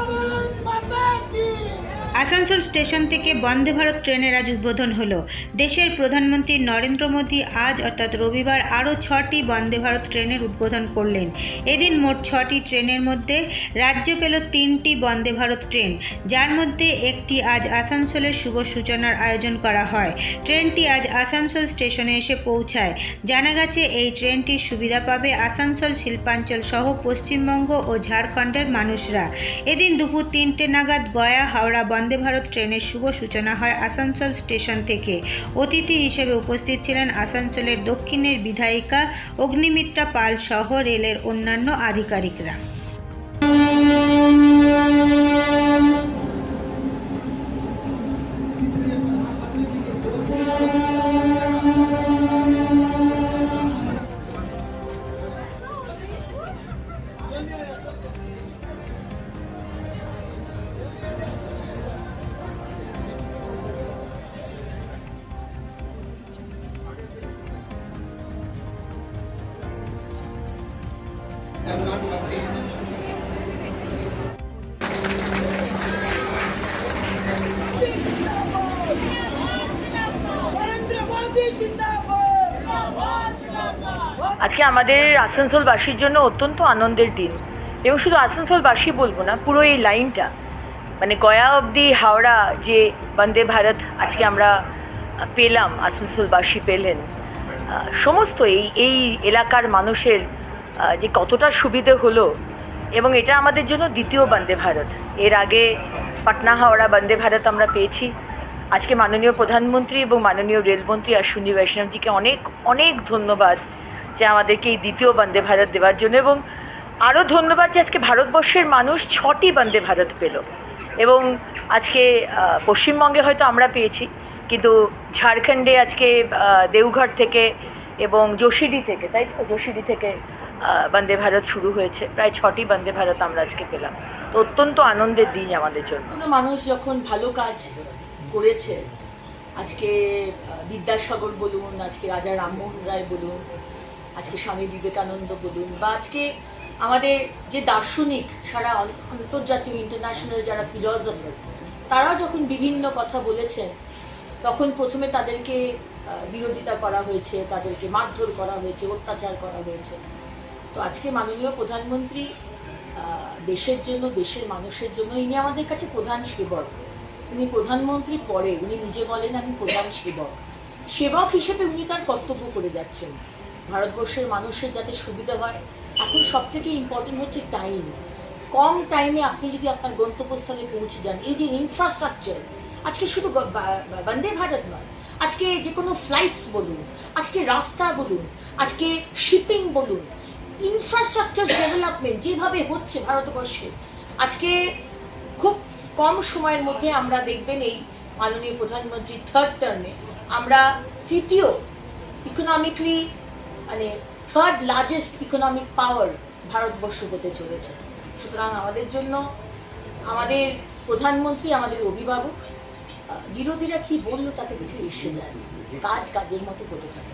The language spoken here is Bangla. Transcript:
Para! আসানসোল স্টেশন থেকে বন্দে ভারত ট্রেনের আজ উদ্বোধন হলো। দেশের প্রধানমন্ত্রী নরেন্দ্র মোদী আজ অর্থাৎ রবিবার আরও ছটি বন্দে ভারত ট্রেনের উদ্বোধন করলেন। এদিন মোট ছটি ট্রেনের মধ্যে রাজ্য পেল তিনটি বন্দে ভারত ট্রেন, যার মধ্যে একটি আজ আসানসোলের শুভ সূচনার আয়োজন করা হয়। ট্রেনটি আজ আসানসোল স্টেশনে এসে পৌঁছায়। জানা গেছে, এই ট্রেনটির সুবিধা পাবে আসানসোল, শিল্পাঞ্চল সহ পশ্চিমবঙ্গ ও ঝাড়খণ্ডের মানুষরা। এদিন দুপুর তিনটে নাগাদ গয়া, হাওড়া বন্দে ভারত ট্রেনের শুভ সূচনা হয় আসানসোল স্টেশন থেকে। অতিথি হিসেবে উপস্থিত ছিলেন আসানসোলের দক্ষিণের বিধায়িকা অগ্নিমিত্রা পাল সহ রেলের অন্যান্য আধিকারিকরা। আজকে আমাদের আসানসোলবাসীর জন্য অত্যন্ত আনন্দের দিন। এবং শুধু আসানসোলবাসী বলব না, পুরো এই লাইনটা মানে গয়া অবধি হাওড়া যে বন্দে ভারত আজকে আমরা পেলাম, আসানসোলবাসী পেলেন। সমস্ত এই এই এলাকার মানুষের যে কতটা সুবিধে হলো এবং এটা আমাদের জন্য দ্বিতীয় বন্দে ভারত। এর আগে পাটনা হাওড়া বন্দে ভারত আমরা পেয়েছি। আজকে মাননীয় প্রধানমন্ত্রী এবং মাননীয় রেলমন্ত্রী অশ্বিনী বৈষ্ণবজিকে অনেক অনেক ধন্যবাদ যে আমাদেরকে এই দ্বিতীয় বন্দে ভারত দেওয়ার জন্য এবং আরও ধন্যবাদ যে আজকে ভারতবর্ষের মানুষ ছটি বন্দে ভারত পেল। এবং আজকে পশ্চিমবঙ্গে হয়তো আমরা পেয়েছি, কিন্তু ঝাড়খণ্ডে আজকে দেওঘর থেকে এবং যোশীডি থেকে, তাই তো? যোশীডি থেকে বন্দে ভারত শুরু হয়েছে। প্রায় ছটি বন্দে ভারত আমরা আজকে পেলাম। তো অত্যন্ত আনন্দের দিন আমাদের জন্য। কোনো মানুষ যখন ভালো কাজ করেছে, আজকে বিদ্যাসাগর বলুন, আজকে রাজা রামমোহন রায় বলুন, আজকে স্বামী বিবেকানন্দ বলুন, বা আজকে আমাদের যে দার্শনিক, সারা আন্তর্জাতীয় ইন্টারন্যাশনাল যারা ফিলসফার তারা যখন বিভিন্ন কথা বলেছেন, তখন প্রথমে তাদেরকে বিরোধিতা করা হয়েছে, তাদেরকে মারধর করা হয়েছে, অত্যাচার করা হয়েছে। তো আজকে মাননীয় প্রধানমন্ত্রী দেশের জন্য, দেশের মানুষের জন্য, ইনি আমাদের কাছে প্রধান সেবক। উনি প্রধানমন্ত্রী পরে, উনি নিজে বলেন, আমি প্রধান সেবক। সেবক হিসেবে উনি তার কর্তব্য করে যাচ্ছেন। ভারতবর্ষের মানুষের যাতে সুবিধা হয়। এখন সব থেকে ইম্পর্টেন্ট হচ্ছে টাইম কম টাইমে আপনি যদি আপনার গন্তব্যস্থলে পৌঁছে যান, এই যে ইনফ্রাস্ট্রাকচার আজকে শুধু বন্দে ভারত নয় আজকে যে কোনো ফ্লাইটস বলুন, আজকে রাস্তা বলুন, আজকে শিপিং বলুন ইনফ্রাস্ট্রাকচার ডেভেলপমেন্ট যেভাবে হচ্ছে ভারতবর্ষে, আজকে খুব কম সময়ের মধ্যে আমরা দেখবেন এই মাননীয় প্রধানমন্ত্রী থার্ড টার্মে আমরা তৃতীয় ইকোনমিকলি মানে third largest economic power Bharatvarsha হতে চলেছে। সুতরাং আমাদের জন্য, আমাদের প্রধানমন্ত্রী, আমাদের অভিভাবক বিরোধীরা কি বলল তাতে কিছু এসে যায় কাজ কাজের মতো হতে থাকে।